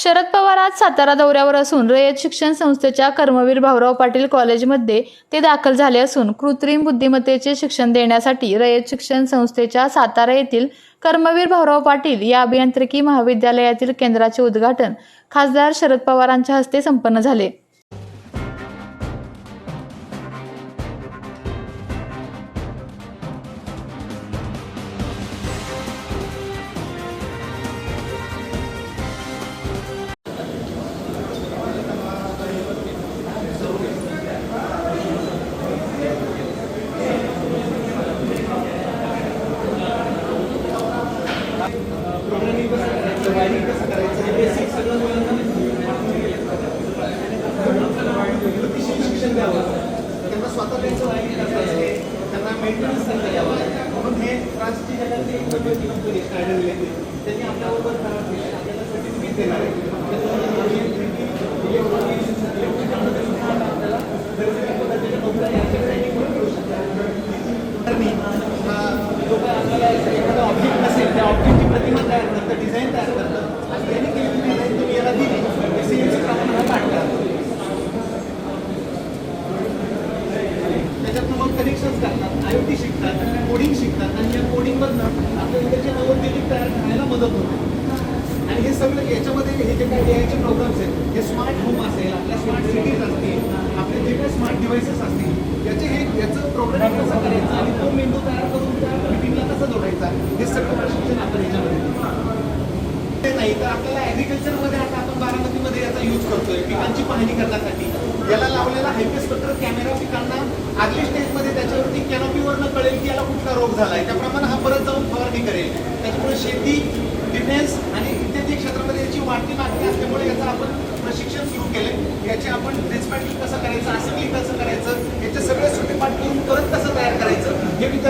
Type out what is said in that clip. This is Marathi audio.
शरद पवार आज सातारा दौऱ्यावर असून रयत शिक्षण संस्थेच्या कर्मवीर भाऊराव पाटील कॉलेजमध्ये ते दाखल झाले असून कृत्रिम बुद्धिमत्तेचे शिक्षण देण्यासाठी रयत शिक्षण संस्थेच्या सातारा येथील कर्मवीर भाऊराव पाटील या अभियांत्रिकी महाविद्यालयातील केंद्राचे उद्घाटन खासदार शरद पवारांच्या हस्ते संपन्न झाले. प्रोग्रामिंग कसं करायचं वायरिंग कसं करायचं हे बेसिक सगळं मुलांना शिक्षण द्यावं त्यांना स्वतः त्यांचं वायरिंग कसं असते त्यांना मेंटेनन्स करणं यावं म्हणून हे फ्रान्सची जगातली त्यांनी आपल्याबरोबर खराब केलं आपल्याला सर्टिफिकेट देणार आहे आता डिझाईन तयार करतात आणि त्यांनी केलेली डिझाईन तुम्ही याला दिली सीएमसी प्रमाणे हा काढतात त्याच्यातनं मग कनेक्शन्स करतात आय टी शिकतात कोडिंग शिकतात आणि या कोडिंगमधनं आपल्या उद्याचे नवोद्योगिक तयार करायला मदत होते आणि हे सगळं याच्यामध्ये हे जे काही एआयचे प्रोग्राम्स आहेत हे स्मार्ट होम असेल आपल्या स्मार्ट सिटीज असतील आपले जे काही स्मार्ट डिव्हाइसेस असतील याचे हे याचं प्रोग्राम कसं करायचं आणि तो मेंदू तयार करून त्या मिटिंगला कसं जोडायचा हे सगळं प्रशिक्षण आपण याच्यामध्ये नाही तर आपल्याला ॲग्रिकल्चरमध्ये आता आपण बारामतीमध्ये याचा युज करतोय पिकांची पाहणी करण्यासाठी. याला लावलेला हायपेस्पेक्टर कॅमेरा पिकांना आगली स्टेजमध्ये त्याच्यावरती कॅनॉपीवरनं कळेल की याला कुठला रोग झालाय. त्याप्रमाणे हा परत जाऊन फवारणी करेल. त्याच्यामुळे शेती डिफेन्स आणि इत्यादी क्षेत्रामध्ये याची वाढती मागणी असल्यामुळे याचं आपण प्रशिक्षण सुरू केलंय. याचे आपण डिस्पॅटिंग कसं करायचं असेंब्ली कसं करायचं याचे सगळे सुटीपाठ करून परत कसं तयार करायचं हे विद्यार्थ्यांना शिकवलं तर त्यांच्यावरती